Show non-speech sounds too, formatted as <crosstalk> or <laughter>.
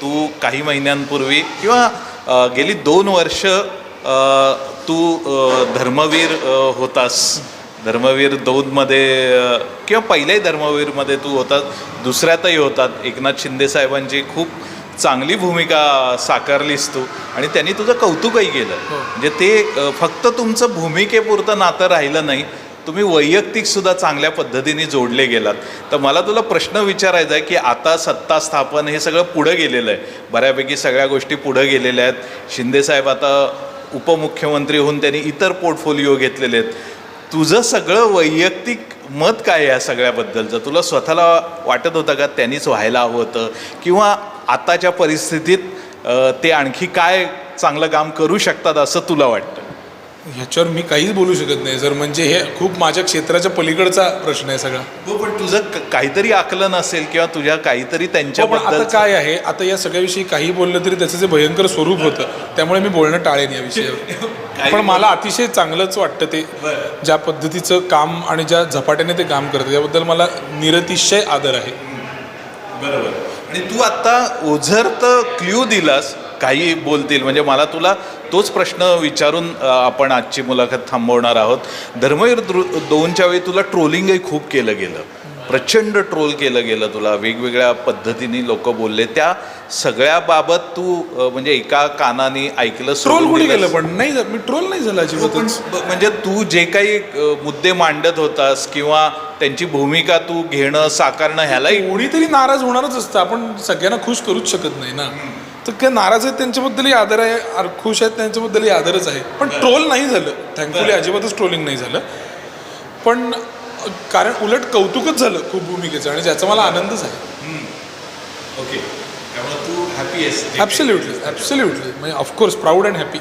तू काही महिन्यांपूर्वी किंवा गेली दोन वर्ष तू धर्मवीर होतास. धर्मवीर दोनमध्ये अ, किंवा पहिल्याही धर्मवीरमध्ये तू होतास. दुसऱ्यातही होतात. एकनाथ शिंदे साहेबांची खूप चांगली भूमिका साकारलीस तू. आणि त्यांनी तुझं कौतुकही केलं. म्हणजे ते फक्त तुमचं भूमिकेपुरतं नातं राहिलं नाही तुम्ही वैयक्तिकसुद्धा चांगल्या पद्धतीने जोडले गेलात. तर मला तुला प्रश्न विचारायचा आहे की आता सत्ता स्थापन हे सगळं पुढं गेलेलं आहे. बऱ्यापैकी सगळ्या गोष्टी पुढं गेलेल्या आहेत. शिंदेसाहेब आता उपमुख्यमंत्री होऊन त्यांनी इतर पोर्टफोलिओ घेतलेले आहेत. तुझं सगळं वैयक्तिक मत काय या सगळ्याबद्दलचं? तुला स्वतःला वाटत होतं का त्यांनीच व्हायला हवं होतं? किंवा आताच्या परिस्थितीत ते आणखी काय चांगलं काम करू शकतात असं तुला वाटतं? ह्याच्यावर मी काहीच बोलू शकत नाही. सर म्हणजे हे खूप माझ्या क्षेत्राच्या पलीकडचा प्रश्न आहे सगळा. हो पण तुझं क- काहीतरी आकलन असेल किंवा तुझ्या काहीतरी हो, पण आता त्यांच्याबद्दल काय आहे? आता या सगळ्याविषयी काही बोललं तरी त्याचं जे भयंकर स्वरूप होतं त्यामुळे मी बोलणं टाळेन या विषयावर. <laughs> पण मला अतिशय चांगलंच वाटतं ते ज्या पद्धतीचं काम आणि ज्या झपाट्याने ते काम करतं त्याबद्दल मला निरतिशय आदर आहे. बरोबर. आणि तू आता ओझर तर क्ल्यू दिलास काही बोलतील. म्हणजे मला तुला तोच प्रश्न विचारून आपण आजची मुलाखत थांबवणार आहोत. धर्मवीर दोनच्या वेळी तुला ट्रोलिंगही खूप केलं गेलं. प्रचंड ट्रोल केलं गेलं तुला. वेगवेगळ्या पद्धतीने लोक बोलले. त्या सगळ्याबाबत तू म्हणजे एका कानाने ऐकलं ट्रोल कुठे. गेलं? पण नाही मी ट्रोल नाही झाला हो, अजिबातच ब- म्हणजे तू जे काही मुद्दे मांडत होतास किंवा त्यांची भूमिका तू घेणं साकारणं ह्यालाही कोणीतरी नाराज होणारच असतं. आपण सगळ्यांना खुश करूच शकत नाही ना. तर काय नाराज आहेत त्यांच्याबद्दलही आदर आहे खुश आहेत त्यांच्याबद्दलही आदरच आहे. पण ट्रोल नाही झालं. थँकफुली अजिबातच ट्रोलिंग नाही झालं. पण कारण उलट कौतुकच झालं खूप भूमिकेचं आणि ज्याचा मला आनंदच आहे. ओके तू हॅपी आहेस. ॲब्सल्युटली ॲब्सल्युटली म्हणजे of course proud and happy